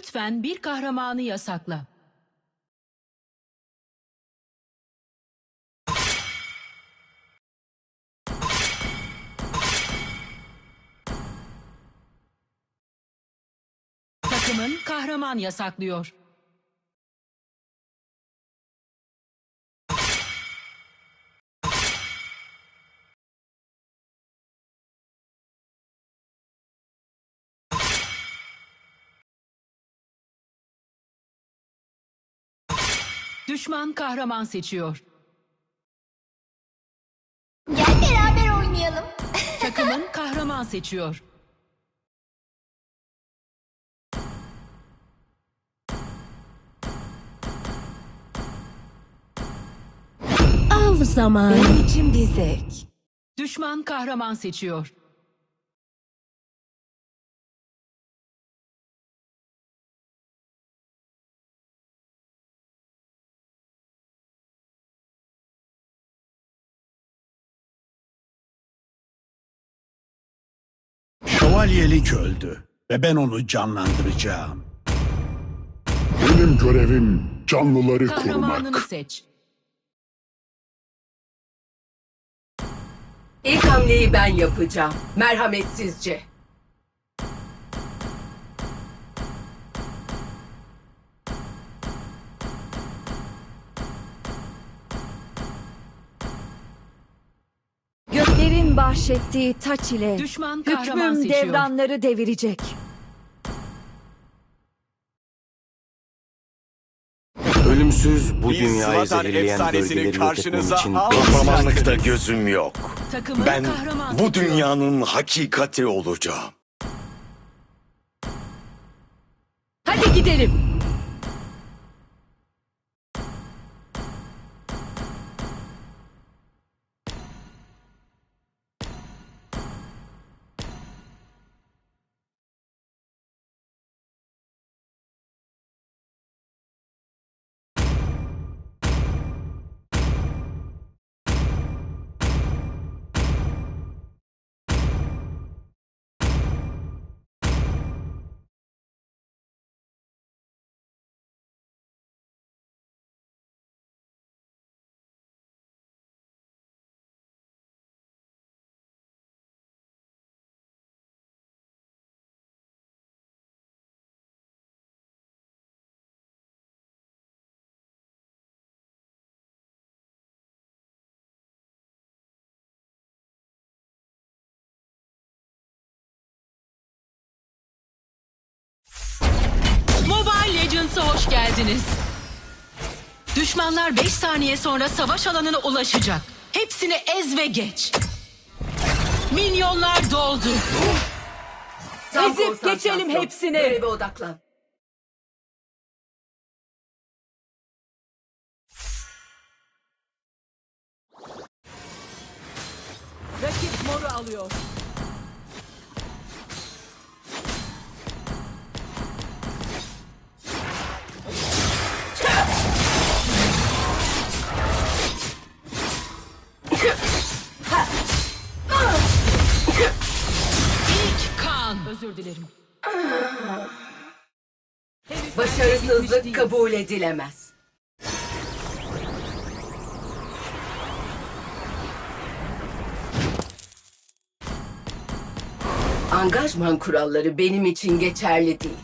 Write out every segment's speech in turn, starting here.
Lütfen bir kahramanı yasakla. Takımın kahraman yasaklıyor. Düşman kahraman seçiyor. Gel beraber oynayalım. Takımın kahraman seçiyor. Av zamanı. Benim için bir zevk. Düşman kahraman seçiyor. Şövalyelik öldü ve ben onu canlandıracağım. Benim görevim canlıları Kahramanını korumak. seç. İlk hamleyi ben yapacağım. Merhametsizce. Bahşettiği taç ile Düşman kahraman hükmüm seçiyor. devranları devirecek. Ölümsüz bu dünyayı zehirleyen efsanesini bölgeleri yok etmem karşınıza için Kahramanlıkta gözüm yok. Takımın Ben kahraman bu seçiyor. dünyanın hakikati olacağım. Hadi gidelim. Legends'a hoş geldiniz. Düşmanlar 5 saniye sonra savaş alanına ulaşacak. Hepsini ez ve geç. Minyonlar doldu. Ezip geçelim hepsini. Göreve odaklan. Rakip moru alıyor. Başarısızlık kabul edilemez. Angajman kuralları benim için geçerli değil.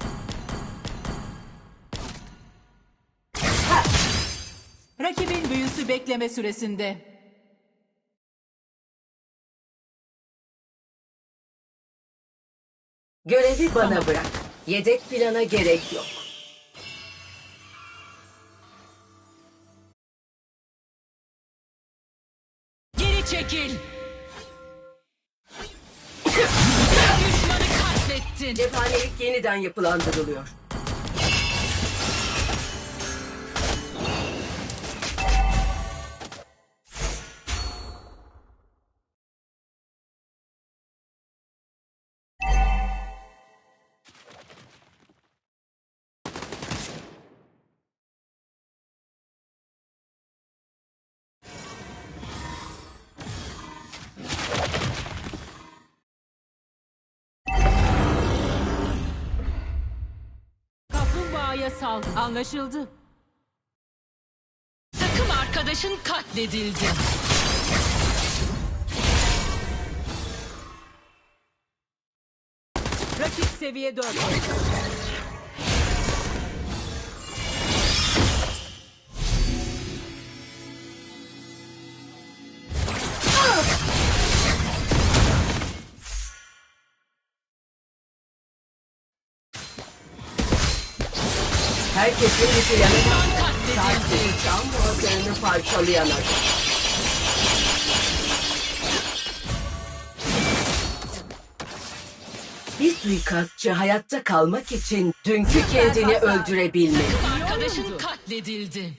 Rakibin büyüsü bekleme süresinde. Görevi bana bırak. Yedek plana gerek yok. Çekil. Cephanelik yeniden yapılandırılıyor. Kaplumbağaya saldır. Anlaşıldı. Takım arkadaşın katledildi. Rakip seviye 4 Herkesin var. Katledildi. Sakin can boğazlarını parçalayan adam. Bir suikastçı hayatta kalmak için dünkü kendini öldürebilmeli. Arkadaşın katledildi.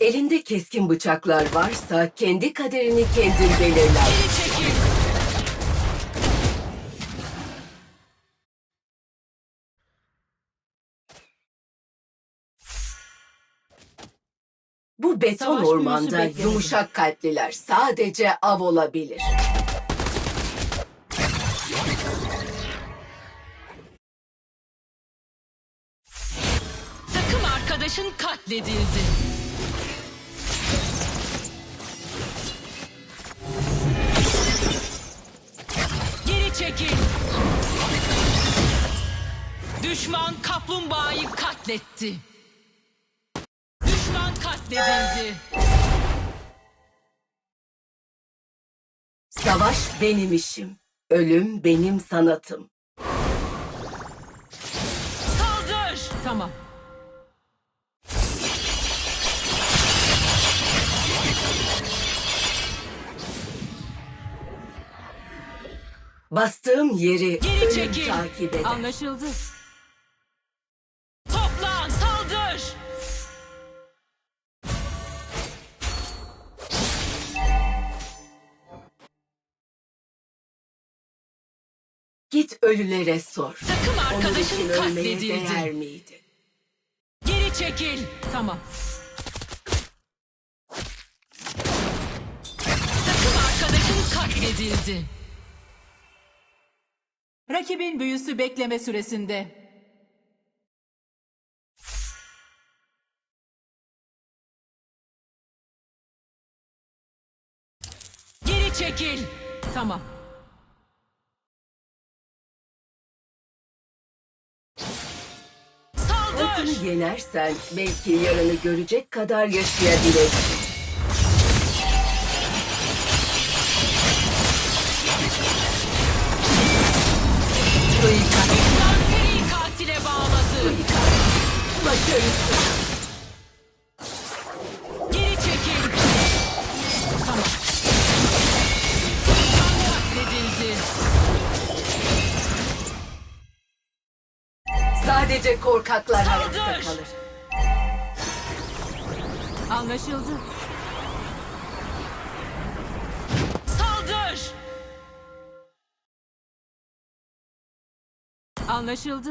Elinde keskin bıçaklar varsa kendi kaderini kendin belirler. Bu beton Savaş büyüsü ormanda yumuşak kalpliler sadece av olabilir. Takım arkadaşın katledildi. Geri çekil. Düşman kaplumbağayı katletti. Katledildi. Savaş benim işim. Ölüm benim sanatım. Saldır. Tamam. Bastığım yeri Geri ölüm çekil. takip eder. Anlaşıldı. Git ölülere sor. Takım arkadaşın ölmeye değer katledildi. miydi? Geri çekil. Tamam. Takım arkadaşın katledildi. Rakibin büyüsü bekleme süresinde. Geri çekil. Tamam. Yenersen belki yarını görecek kadar yaşayabilirsin. Suikast, Düşman seri katile bağladı. suikast. Korkaklar hayatta kalır. Anlaşıldı. Saldır. Anlaşıldı.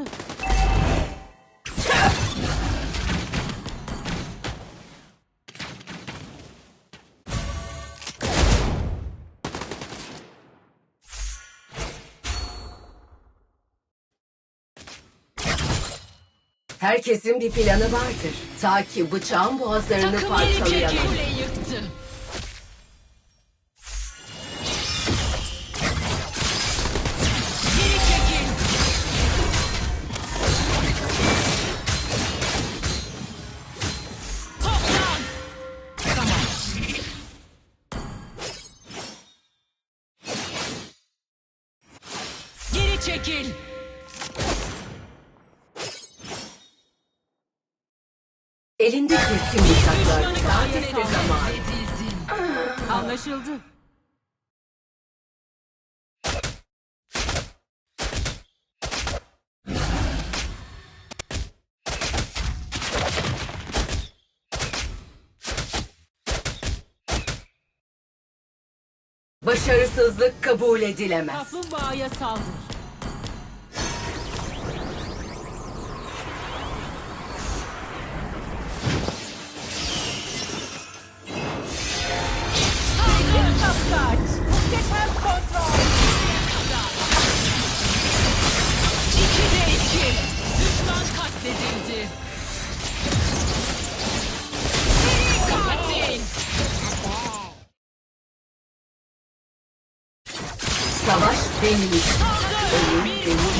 Herkesin bir planı vardır. Ta ki bıçağın boğazlarını Takım geri parçalayan. çekil. Kule yıktı. Geri çekil. Elinde keskin bıçaklar zaman. Anlaşıldı. Başarısızlık kabul edilemez. Kaplumbağaya saldır. Katledildi. Seri katil. Savaş benim. Ölüm benim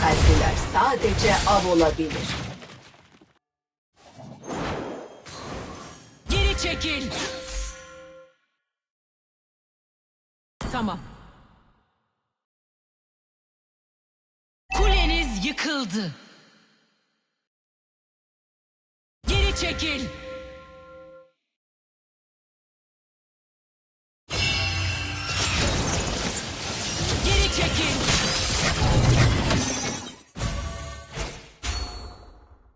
kalpliler sadece av olabilir. Kuleniz yıkıldı. Geri çekil. Geri çekil.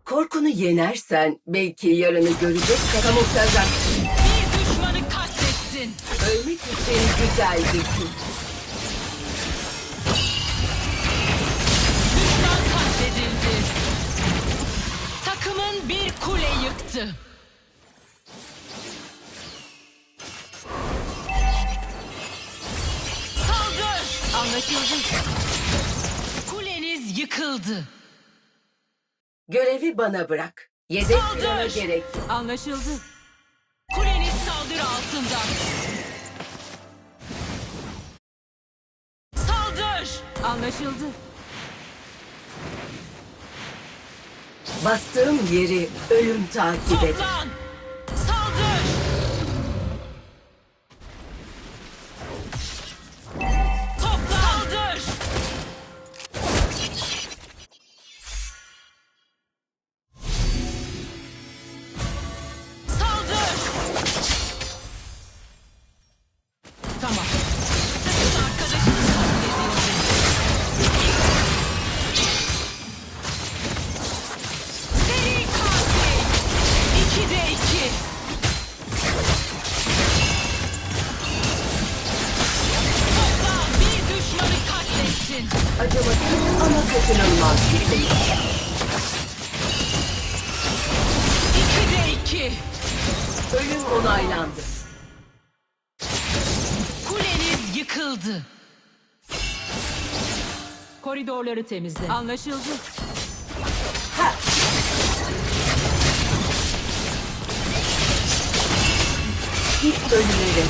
Korkunu yenersen belki yarını görecek kadar mutlakaksın. Bir düşmanı katlettin. Ölmek için güzel bir gün. Kule yıktı. Saldır. Anlaşıldı. Kuleniz yıkıldı. Görevi bana bırak. Yedek Saldır! plana gerek. Anlaşıldı. Kuleniz saldırı altında. Saldır. Anlaşıldı. Bastığım yeri ölüm takip eder. Koridorları temizle. Anlaşıldı. Ha! Değerli.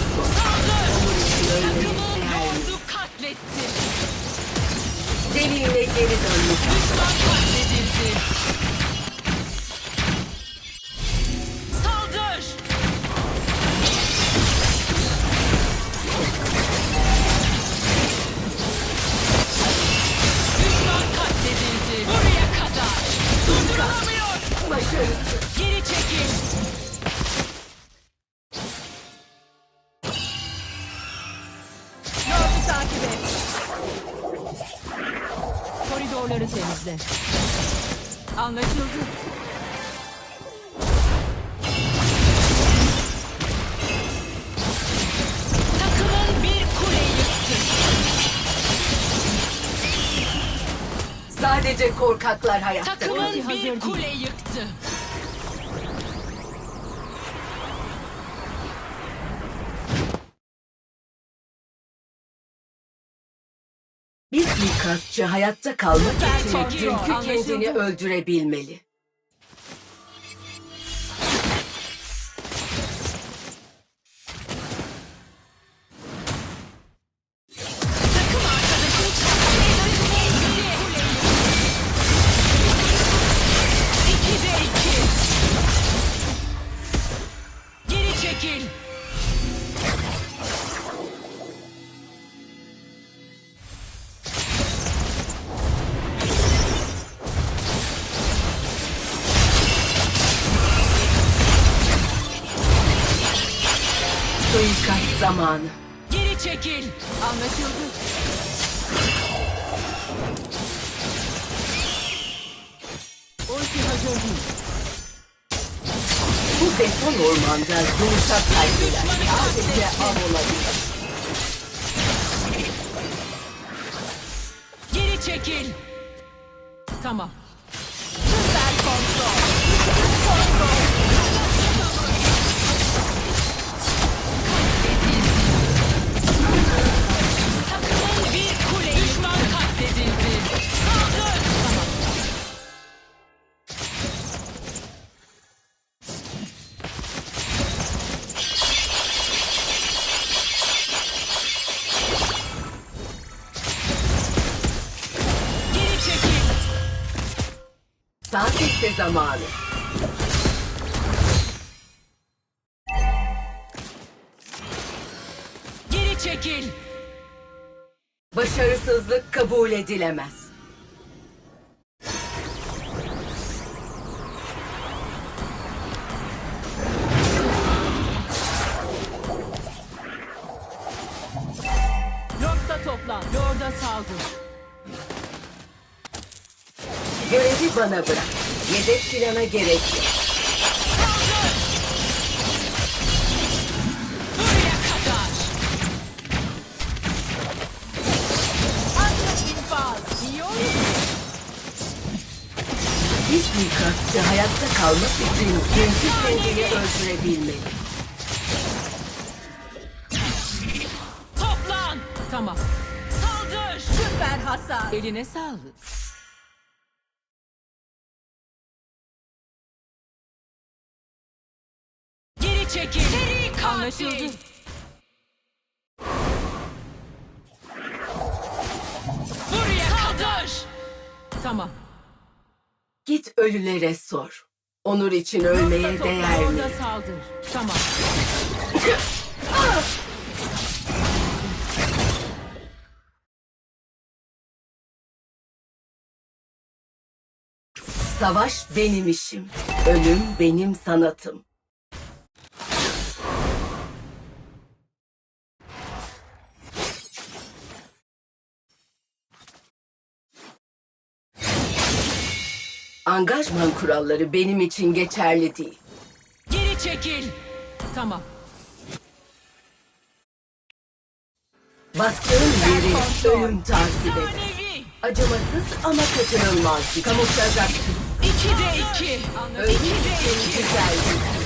lordu katletti. Deliğine geri dönmüş. Düşman katledildi. Koridorları temizle. Anlaşıldı. Takımın bir kule yıktı. Sadece korkaklar hayatta. Takımın bir kule yıktı. Bir suikastçı hayatta kalmak için anlaşıldı. kendini öldürebilmeli. Suikast zamanı. Geri çekil. Anlaşıldı. Ulti hazır. Bu beton ormanda yumuşak kalpliler sadece av olabilir. Geri çekil. Tamam. Zamanı. Geri çekil. Başarısızlık kabul edilemez. Lord'da toplan. Lord'a saldır. Görevi bana bırak. Yedek plana gerek yok. Buraya kadar. Bir suikastçı hayatta kalmak için dünkü kendini öldürebilmeli. Toplan. Tamam. Saldır. Süper hasar. Eline sağlık. Çekil. Seri katil. Anlaşıldı. Buraya kadar. Tamam. Git ölülere sor. Onur için ölmeye toplan. değer mi? Lord'a saldır. Tamam. Savaş benim işim. Ölüm benim sanatım. Angajman kuralları benim için geçerli değil. Geri çekil. Tamam. Bastığın yeri ölüm takip. Manevi. Acımasız ama kaçınılmaz kamuflaj. İki de iki. Ölüm İki de için iki. güzeldi.